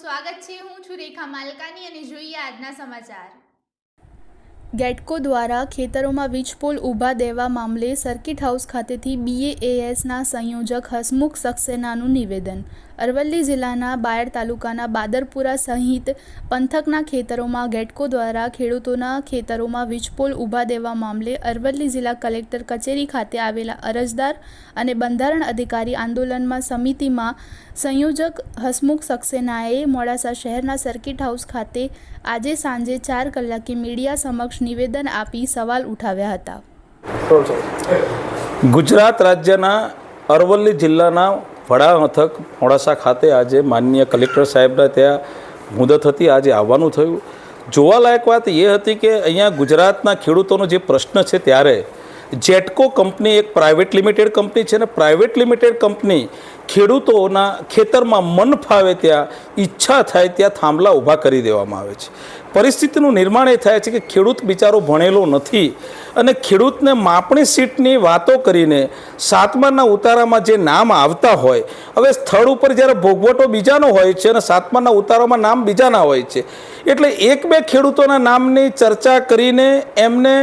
સ્વાગત છે. હું છું રેખા માલકાની અને જોઈએ આજના સમાચાર. ગેટકો દ્વારા ખેતરોમાં વીજપોલ ઊભા દેવા મામલે સર્કિટ હાઉસ ખાતેથી બીએએએસના સંયોજક હસમુખ સક્સેનાનું નિવેદન. અરવલ્લી જિલ્લાના બાયડ તાલુકાના બાદરપુરા સહિત પંથકના ખેતરોમાં ગેટકો દ્વારા ખેડૂતોના ખેતરોમાં વીજપોલ ઊભા દેવા મામલે અરવલ્લી જિલ્લા કલેક્ટર કચેરી ખાતે આવેલા અરજદાર અને બંધારણ અધિકારી આંદોલનમાં સમિતિમાં સંયોજક હસમુખ સક્સેનાએ મોડાસા શહેરના સર્કિટ હાઉસ ખાતે આજે સાંજે ચાર કલાકે મીડિયા સમક્ષ નિવેદન આપી સવાલ ઉઠાવ્યા હતા. ગુજરાત રાજ્યના અરવલ્લી જિલ્લાના વડા મથક મોડાસા ખાતે આજે માનનીય કલેક્ટર સાહેબના ત્યાં મુદત હતી. આજે આવવાનું થયું. જોવાલાયક વાત એ હતી કે અહીંયા ગુજરાતના ખેડૂતોનો જે પ્રશ્ન છે ત્યારે જેટકો કંપની એક પ્રાઇવેટ લિમિટેડ કંપની છે ને પ્રાઇવેટ લિમિટેડ કંપની ખેડૂતોના ખેતરમાં મન ફાવે ત્યાં, ઈચ્છા થાય ત્યાં થાંભલા ઊભા કરી દેવામાં આવે છે. પરિસ્થિતિનું નિર્માણ એ થાય છે કે ખેડૂત બિચારો ભણેલો નથી અને ખેડૂતને માપણી સીટની વાતો કરીને સાતમાના ઉતારામાં જે નામ આવતા હોય, હવે સ્થળ ઉપર જ્યારે ભોગવટો બીજાનો હોય છે અને સાતમાના ઉતારામાં નામ બીજાના હોય છે, એટલે એક બે ખેડૂતોના નામની ચર્ચા કરીને એમને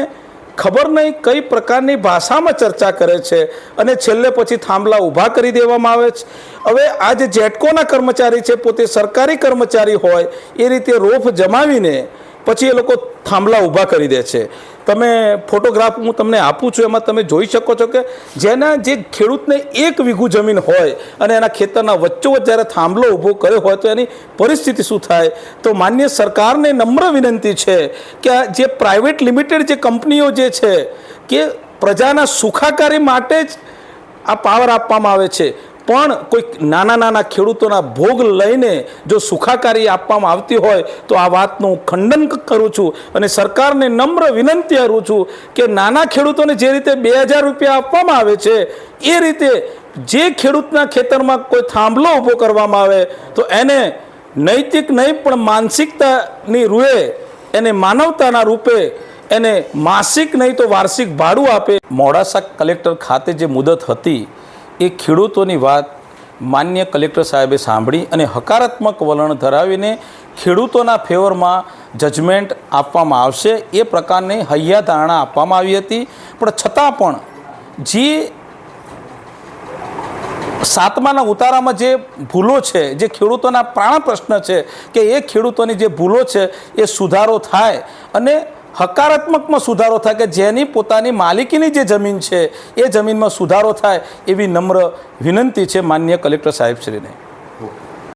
ખબર નહીં કઈ પ્રકારની ભાષામાં ચર્ચા કરે છે અને છેલ્લે પછી થાંભલા ઊભા કરી દેવામાં આવે છે. હવે આ જે જેટકોના કર્મચારી છે, પોતે સરકારી કર્મચારી હોય, એ રીતે રોફ જમાવીને પછી એ લોકો થાંભલા ઊભા કરી દે છે. તમે ફોટોગ્રાફ હું તમને આપું છું, એમાં તમે જોઈ શકો છો કે જેના જે ખેડૂતને એક વીઘું જમીન હોય અને એના ખેતરના વચ્ચોવચ્ચ જ્યારે થાંભલો ઊભો કર્યો હોય તો એની પરિસ્થિતિ શું થાય? તો માન્ય સરકારને નમ્ર વિનંતી છે કે આ જે પ્રાઇવેટ લિમિટેડ જે કંપનીઓ જે છે કે પ્રજાના સુખાકારી માટે જ આ પાવર આપવામાં આવે છે. પણ કોઈક નાના નાના ખેડૂતોના ભોગ લઈને જો સુખાકારી આપવામાં આવતી હોય તો આ વાતનું ખંડન કરું છું અને સરકારને નમ્ર વિનંતી કરું છું કે નાના ખેડૂતોને જે રીતે બે હજાર રૂપિયા આપવામાં આવે છે, એ રીતે જે ખેડૂતના ખેતરમાં કોઈ થાંભલો ઊભો કરવામાં આવે તો એને નૈતિક નહીં, પણ માનસિકતાની રૂએ એને માનવતાના રૂપે એને માસિક નહીં તો વાર્ષિક ભાડું આપે. મોડાસા કલેક્ટર ખાતે જે મુદત હતી એ ખેડૂતોની વાત માન્ય કલેક્ટર સાહેબે સાંભળી અને હકારાત્મક વલણ ધરાવીને ખેડૂતોના ફેવરમાં જજમેન્ટ આપવામાં આવશે. એ પ્રકારની હૈયાધારણા આપવામાં આવી હતી. પણ છતાં પણ જે સાતમાના ઉતારામાં જે ભૂલો છે, જે ખેડૂતોના પ્રાણ પ્રશ્ન છે કે એ ખેડૂતોની જે ભૂલો છે, એ સુધારો થાય અને હકારાત્મકમાં સુધારો થાય કે જેની પોતાની માલિકીની જે જમીન છે, એ જમીનમાં સુધારો થાય એવી નમ્ર વિનંતી છે માન્ય કલેક્ટર સાહેબશ્રીને.